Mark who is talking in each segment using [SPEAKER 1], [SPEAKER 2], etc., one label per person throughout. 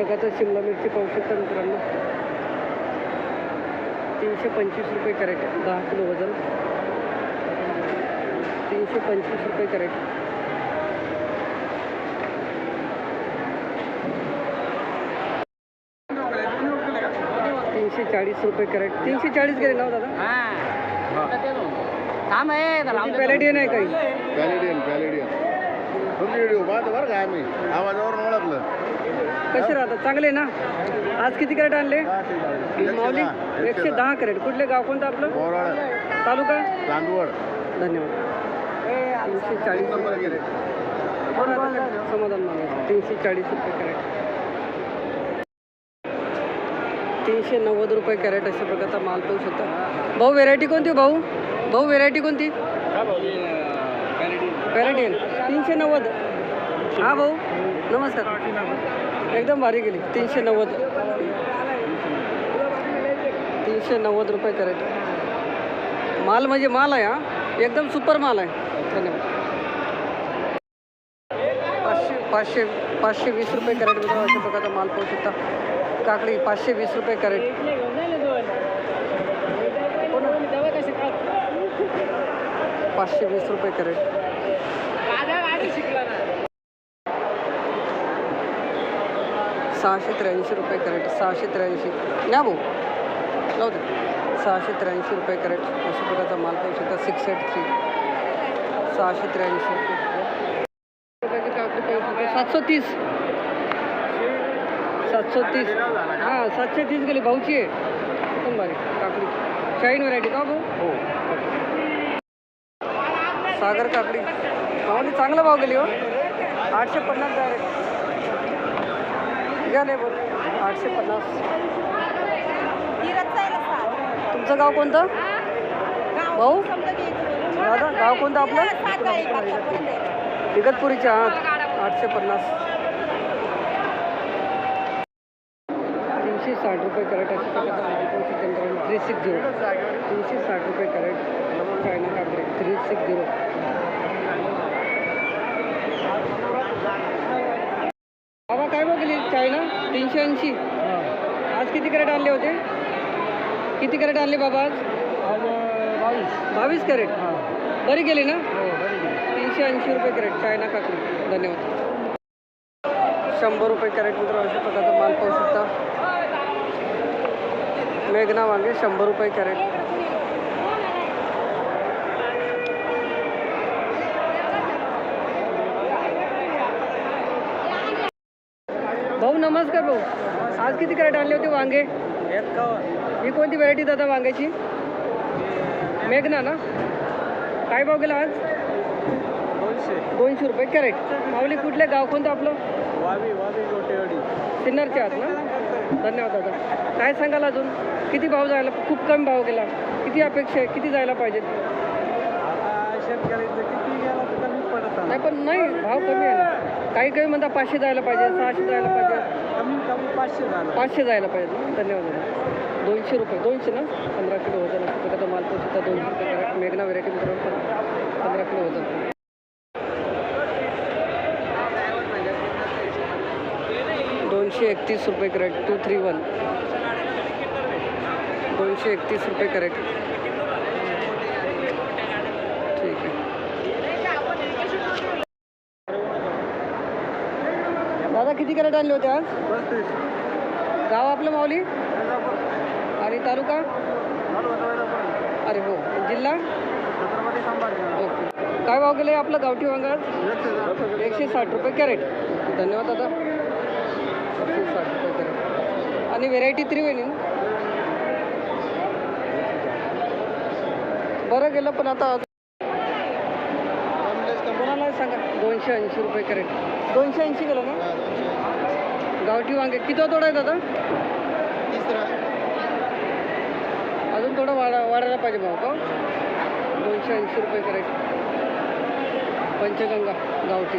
[SPEAKER 1] प्रकारचा शिमला मिरची पाहू शकता मित्रांनो तीनशे पंचवीस रुपये कॅरेट दहा किलो वजन. तीनशे पंचवीस रुपये कॅरेट. तीनशे चाळीस रुपये कॅरेट. तीनशे चाळीस गेले ना हो. दादा
[SPEAKER 2] देतो.
[SPEAKER 1] पॅलेडियन आहे काही
[SPEAKER 3] पॅलेडियन पॅलेडियन रेडिओ पाहतो बरं का आम्ही आवाजावरून ओळखलं
[SPEAKER 1] कसे राहतात? चांगले ना? आज किती कॅरेट आणले? माऊली एकशे दहा कॅरेट. कुठले गाव कोणतं आपलं?
[SPEAKER 3] बोराड
[SPEAKER 1] तालुका?
[SPEAKER 3] चांदवड
[SPEAKER 1] धन्यवाद. तीनशे चाळीस समाधान मागायचं तीनशे चाळीस रुपये कॅरेट. तीनशे नव्वद रुपये कॅरेट अशा प्रकारचा माल पाहू शकता भाऊ व्हेरायटी कोणती हो भाऊ? भाऊ व्हेरायटी कोणती? पॅरेटेल तीनशे नव्वद. हा भाऊ नमस्कार. एकदम भारी गेली. तीनशे नव्वद. तीनशे नव्वद रुपये कॅरेट माल म्हणजे माल आहे हा. एकदम सुपर माल आहे. धन्यवाद. पाचशे पाचशे पाचशे वीस रुपये कॅरेट मित्र अशा प्रकारचा माल पाहू शकता. काकडी पाचशे वीस रुपये कॅरेट पाचशे वीस रुपये कॅरेट सहाशे त्र्याऐंशी रुपये कॅरेट. सहाशे त्र्याऐंशी. या भाऊ. जाऊ दे. सहाशे त्र्याऐंशी रुपये कॅरेट. अशा प्रकारचा माल पाहू शकता. सिक्स एट थ्री सहाशे त्र्याऐंशी पाहू शकता. सातशे तीस. सातशे तीस. हां सातशे तीस गेली. भाऊची आहे. एकदम भारी. काकडी शाईन व्हरायटी का भाऊ. हो सागर काकडी माऊली चांगला भाव गेली हो. आठशे पन्नास डायरेक्ट आठशे पन्नास. तुमचं गाव कोणतं? भाऊ? दादा गाव कोणतं आपलं? इगतपुरीच्या आत आठशे पन्नास. तीनशे साठ रुपये कॅरेट थ्री सिक्स झिरो तीनशे साठ रुपये कॅरेट. चायना काकडे. थ्री सिक्स झिरो बाबा काय बघली चायना तीनशे ऐंशी आज किती कॅरेट आणले होते? किती कॅरेट आणले बाबा आज? बावीस. बावीस कॅरेट? बरी गेली ना? तीनशे ऐंशी रुपये कॅरेट. चायना काकडी. धन्यवाद. शंभर रुपये कॅरेट मित्र अशा प्रकारचा माल पाहू शकता. मेघना वांगे शंभर रुपये कॅरेट. भाऊ नमस्कार भाऊ. आज किती कॅरेट आणले होते वांगे? ही कोणती व्हरायटी दादा वांग्याची? मेघना ना? काय भाव गेला आज? दोनशे. रुपये कॅरेट. माऊली कुठले गाव कोणतं आपलं? सिन्नरचे आहात ना? धन्यवाद दादा. काय सांगाल अजून? किती भाव जायला खूप कमी भाव गेला. किती अपेक्षा आहे? किती जायला पाहिजे? नाही पण नाही भाव कमी आहे काही काही म्हणता पाचशे जायला पाहिजे सहाशे जायला पाहिजे. पाचशे जायला पाहिजे. धन्यवाद. दोनशे रुपये. दोनशे ना? पंधरा किलो वजन असं त्याचा माल पोहोचता दोनशे रुपये करा. मेघना व्हेरायटी मित्रांनो पंधरा किलो वजन. दोनशे एकतीस रुपये करेक्ट टू थ्री वन. दोनशे एकतीस रुपये करेक्ट ठीक आहे दादा किती कॅरेट आणले होते आज? गाव आपलं माऊली? आणि तालुका? अरे हो जिल्हा? ओके. काय भाव गेले आपलं गावठी वांगा एकशे साठ रुपये कॅरेट. धन्यवाद दादा. एकशे साठ रुपये कॅरेट. आणि व्हेरायटी त्रिवेणी? बरं गेलं पण आता कोणाला सांगा दोनशे ऐंशी रुपये कॅरेट. दोनशे ऐंशी गेलं ना गावठी वांगे. किती तोडा आहे दादा? अजून थोडं वाढा वाढायला पाहिजे भाऊ का? दोनशे ऐंशी रुपये कॅरेट. पंचगंगा गावठी.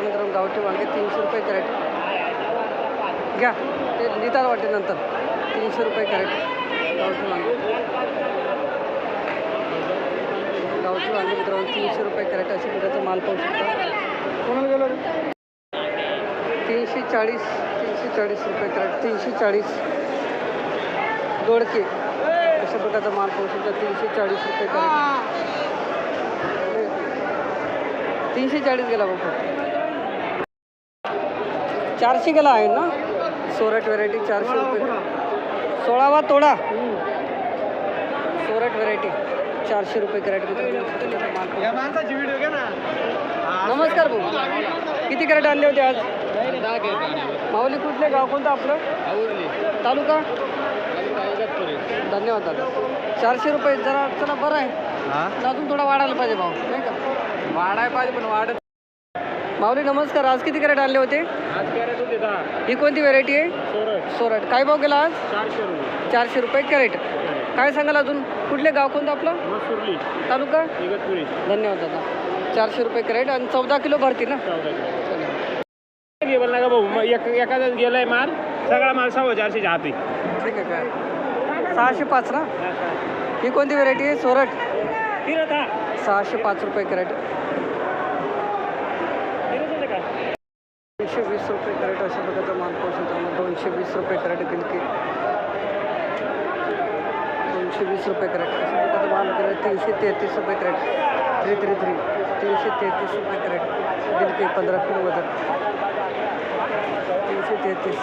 [SPEAKER 1] मित्रांनो गावठी वांगे तीनशे रुपये कॅरेट. घ्या ते लिहितात वाटते नंतर. तीनशे रुपये कॅरेट गावठी वांगे. गावठी वांगे मित्रांनो तीनशे रुपये कॅरेट अशा प्रकारचा माल पाहू शकता. कोणाला गेलो? तीनशे चाळीस तीनशे चाळीस रुपये कॅरेट तीनशे चाळीस. दोडके अशा प्रकारचा माल पाहू शकता तीनशे चाळीस रुपये कॅरेट. तीनशे चाळीस गेला बाबा चारशे गेला आहे ना? सोरट व्हेरायटी चारशे रुपये. सोळावा तोडा. सोरट व्हेरायटी चारशे रुपये कॅरेट नमस्कार भाऊ. किती कॅरेट आणले होते आज? माऊली कुठले गाव? कोणतं आपलं? तालुका? धन्यवाद दादा. चारशे रुपये जरा चला बरं आहे. अजून थोडा वाढायला पाहिजे भाऊ नाही का?
[SPEAKER 2] वाढाय पाहिजे पण वाढत
[SPEAKER 1] माऊली नमस्कार. आज किती कॅरेट आणले होते? ही कोणती व्हेरायटी आहे?
[SPEAKER 2] सोरट
[SPEAKER 1] सोरट काय भाव गेला आज?
[SPEAKER 2] चारशे रुपये.
[SPEAKER 1] चारशे रुपये कॅरेट. काय सांगाल अजून? कुठले गाव कोणतं आपलं?
[SPEAKER 2] मसुरली.
[SPEAKER 1] तालुका?
[SPEAKER 2] इगतपुरी.
[SPEAKER 1] धन्यवाद दादा. चारशे रुपये कॅरेट आणि चौदा किलो भरती ना?
[SPEAKER 2] चौदा किलो बोल ना भाऊ मग एक गेलाय माल सगळा माल सव्वा हाती
[SPEAKER 1] ठीक आहे काय? सहाशे पाच ना? ही कोणती व्हेरायटी आहे? सोरट सहाशे पाच रुपये कॅरेट दोनशे वीस रुपये कॅरेट अशा प्रकारचा माल पाहू शकतो दोनशे वीस रुपये कॅरेट गिलकी दोनशे वीस रुपये कॅरेट. असं माल गेला तीनशे तेहतीस रुपये कॅरेट. Three three three. तीनशे तेहतीस रुपये कॅरेट. गिलकी पंधरा किलो वजन. तीनशे तेहतीस.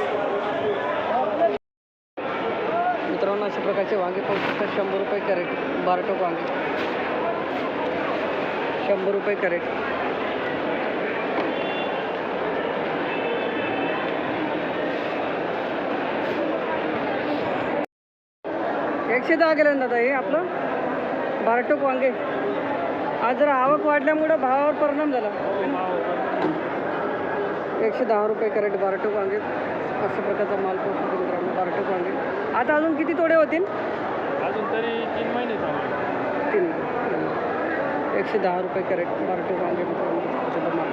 [SPEAKER 1] मित्रांनो अशा प्रकारचे वांगे पाहू शकता शंभर रुपये कॅरेट. बारटोक वांगे. शंभर रुपये कॅरेट. एकशे दहा गेलं दादा हे आपलं बारटोक वांगे. आज जरा आवक वाढल्यामुळं भावावर परिणाम झाला. एकशे दहा रुपये कॅरेट बारटोक वांगे. अशा प्रकारचा माल पोहोचतो मित्रांनो बारटोक वांगे. आता अजून किती तोडे होतील?
[SPEAKER 2] अजून तरी तीन महिने
[SPEAKER 1] तीन एकशे दहा रुपये कॅरेट बारटोक वांगे मित्रांनो माल.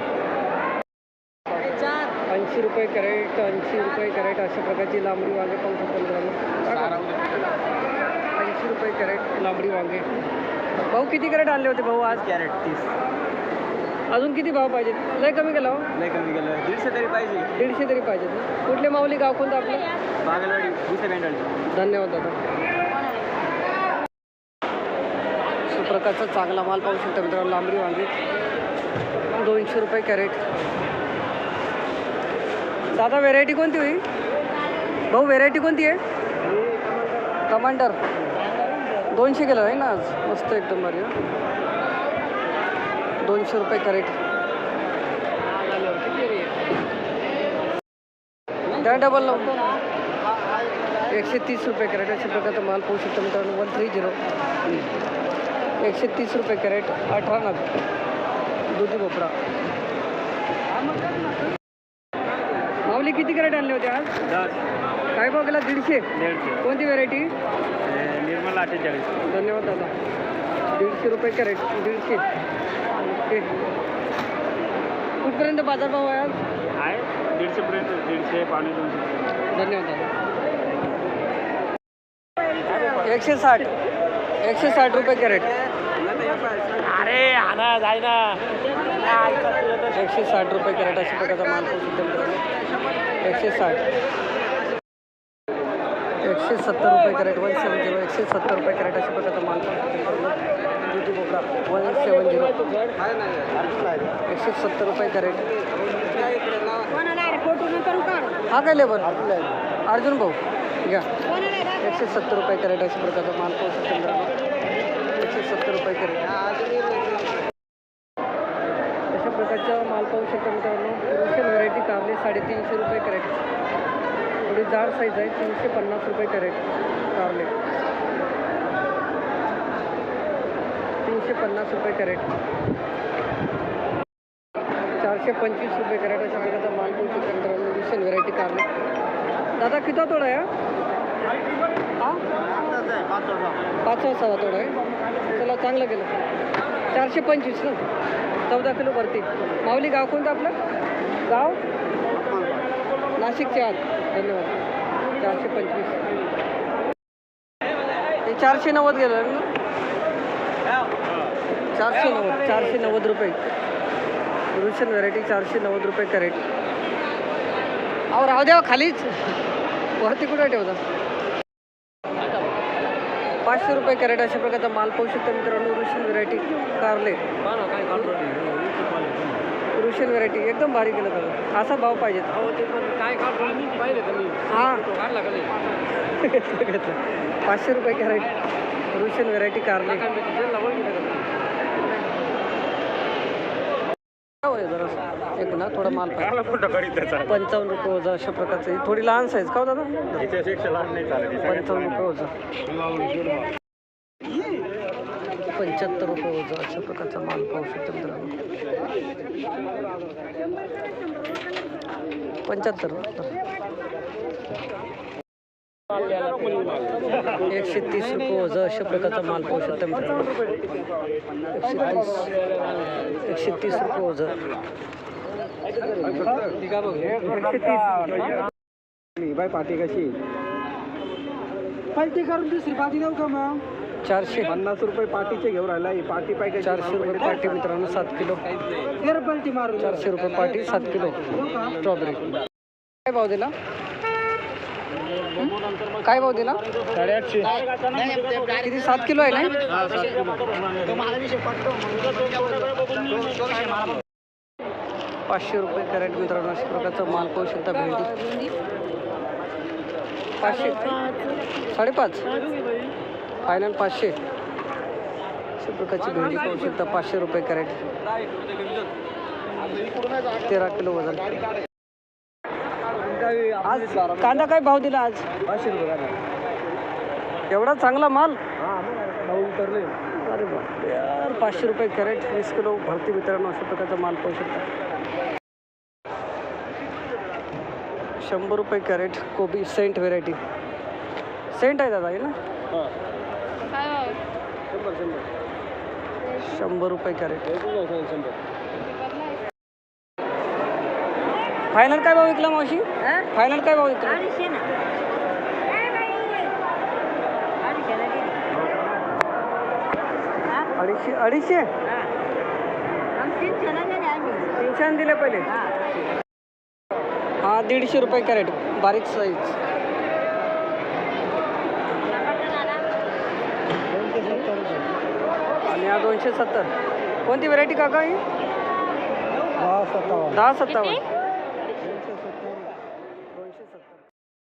[SPEAKER 1] ऐंशी रुपये कॅरेट ऐंशी रुपये कॅरेट अशा प्रकारची लांबडी वांगे पाहू शकतो मित्रांनो. ऐंशी रुपये कॅरेट लांबडी वांगे. भाऊ किती कॅरेट आणले होते भाऊ आज?
[SPEAKER 2] कॅरेट तीस.
[SPEAKER 1] अजून किती भाव पाहिजेत? लय कमी केला हो.
[SPEAKER 2] नाही कमी गेलं दीडशे तरी पाहिजे.
[SPEAKER 1] दीडशे तरी पाहिजेत ना. कुठले माऊली गाव कोणतं आपलं?
[SPEAKER 2] बागलवाडी
[SPEAKER 1] धन्यवाद दादा. सुप्रकारचा चांगला माल पाहू शकता मित्रांनो लांबडी वांगी. दोनशे रुपये कॅरेट. दादा व्हेरायटी कोणती होई? भाऊ व्हेरायटी कोणती आहे? कमांडर. दोनशे किलो आहे ना आज? मस्त एकदम भारी. दोनशे रुपये कॅरेट. द्या डबल लावून एकशे तीस रुपये कॅरेट अशा प्रकारचा माल पाहू शकतो मित्रांनो वन थ्री झिरो. एकशे तीस रुपये कॅरेट अठरा नग. दुधी भोपळा. माऊली किती कॅरेट आणले होते आज? काय भाव गेला? दीडशे? कोणती व्हेरायटी
[SPEAKER 2] निर्मल अठ्ठेचाळीस
[SPEAKER 1] धन्यवाद दादा. दीडशे रुपये कॅरेट दीडशे. ओके. कुठपर्यंत बाजारभाव आहे आज?
[SPEAKER 2] आहे. दीडशेपर्यंत दीडशे पावणे दोनशे.
[SPEAKER 1] धन्यवाद दादा. एकशे साठ. एकशे साठ रुपये कॅरेट.
[SPEAKER 2] अरे आणा जाय ना.
[SPEAKER 1] एकशे साठ रुपये कॅरेट अशा प्रकारचा माल एकशे साठ. एकशे सत्तर रुपये कॅरेट वन सेवन झिरो एकशे सत्तर रुपये कॅरेट अशा प्रकारचा माल पाहू दुधी भोपळा वन सेवन झिरो एकशे सत्तर रुपये कॅरेट. हा काय लेबर अर्जुन भाऊ घ्या. एकशे सत्तर रुपये कॅरेट अशा प्रकारचा माल पाहू शकतो एकशे सत्तर रुपये कॅरेट. अशा प्रकारचा माल पाहू शकतो मित्रांनो. रुशियन व्हरायटी कारले साडेतीनशे रुपये कॅरेट. थोडी जाड साईज आहे तीनशे पन्नास रुपये कॅरेट कारले तीनशे पन्नास रुपये कॅरेट. चारशे पंचवीस रुपये कॅरेट अशा प्रकारचा माल व्हरायटी कारले दादा किती तोडा आहे पाच हा? सहा तोडा आहे. चला चांगलं केलं. चारशे पंचवीस ना? चौदा किलो भरती माऊली गाव कोणतं आपलं? गाव? नाशिकचे आत धन्यवाद. चारशे पंचवीस. हे चारशे नव्वद गेलं ना? चारशे नव्वद चारशे नव्वद रुपये. रुशन व्हरायटी चारशे नव्वद रुपये कॅरेट. अहो राहू द्या हो, खालीच. वरती कुठे ठेवता? पाचशे रुपये कॅरेट अशा प्रकारचा माल पाहू शकता मित्रांनो रुशन व्हरायटी कारले. रुशियन व्हरायटी एकदम भारी केलं तर असा भाव पाहिजे.
[SPEAKER 2] काय पाहिलं तुम्ही.
[SPEAKER 1] हां.
[SPEAKER 2] काढला
[SPEAKER 1] घेतलं घेतलं. पाचशे रुपये कॅरेट. रुशियन व्हरायटी कारले काय होय जरा एक ना थोडा माल पंचावन्न रुपये वजा अशा प्रकारचं. थोडी लहान साईज का हो दादा? पंचावन्न रुपये वजा पंच्याहत्तर रुपये वजा अशा प्रकारचा माल पाहू शकतो मित्रांनो. पंच्याहत्तर एकशे तीस रुपये वजा अशा प्रकारचा माल पाहू शकता मित्रांनो. एकशे तीस एकशे तीस रुपये वजा एकशे तीस.
[SPEAKER 2] बाय पाठी कशी?
[SPEAKER 1] पार्टी करून दुसरी पार्टी देऊ का मग? चारशे
[SPEAKER 2] पन्नास रुपये पाठीचे घेऊन राहिला. ही पाठी पाहिजे
[SPEAKER 1] चारशे रुपये पाटी मित्रांनो सात किलो.
[SPEAKER 2] पाठी मारू
[SPEAKER 1] चारशे रुपये पाटी सात किलो. स्ट्रॉबेरी. काय भाव दिला? काय भाव दिला?
[SPEAKER 2] साडेआठशे.
[SPEAKER 1] किती? सात किलो आहे ना? पाचशे रुपये कॅरेट मित्रांनो अशा प्रकारचा माल पाहू शकता भेंडी. पाचशे? साडेपाच. फायनल पाचशे. अशा प्रकारची भेंडी पाहू शकता पाचशे रुपये कॅरेट. तेरा किलो वजन. आज कांदा काय भाव दिला आज?
[SPEAKER 2] पाचशे रुपये
[SPEAKER 1] एवढा चांगला माल?
[SPEAKER 2] भाऊ उतरले
[SPEAKER 1] अरे यार पाचशे रुपये कॅरेट वीस किलो भरती मित्रांनो अशा प्रकारचा माल पाहू शकता. शंभर रुपये कॅरेट कोबी सेंट व्हेरायटी. सेंट आहे दादा हे ना?
[SPEAKER 2] शंभर शंभर
[SPEAKER 1] शंभर रुपये कॅरेट. फायनल काय भाव विकला मावशी? फायनल काय भाव विकला?
[SPEAKER 4] अडीचशे अडीचशे
[SPEAKER 1] तीनशे दिले पहिले.
[SPEAKER 4] हा.
[SPEAKER 1] हा दीडशे रुपये कॅरेट. बारीक साईज आणि हा दोनशे सत्तर. कोणती व्हरायटी काका ही? दहा सत्तावन्न.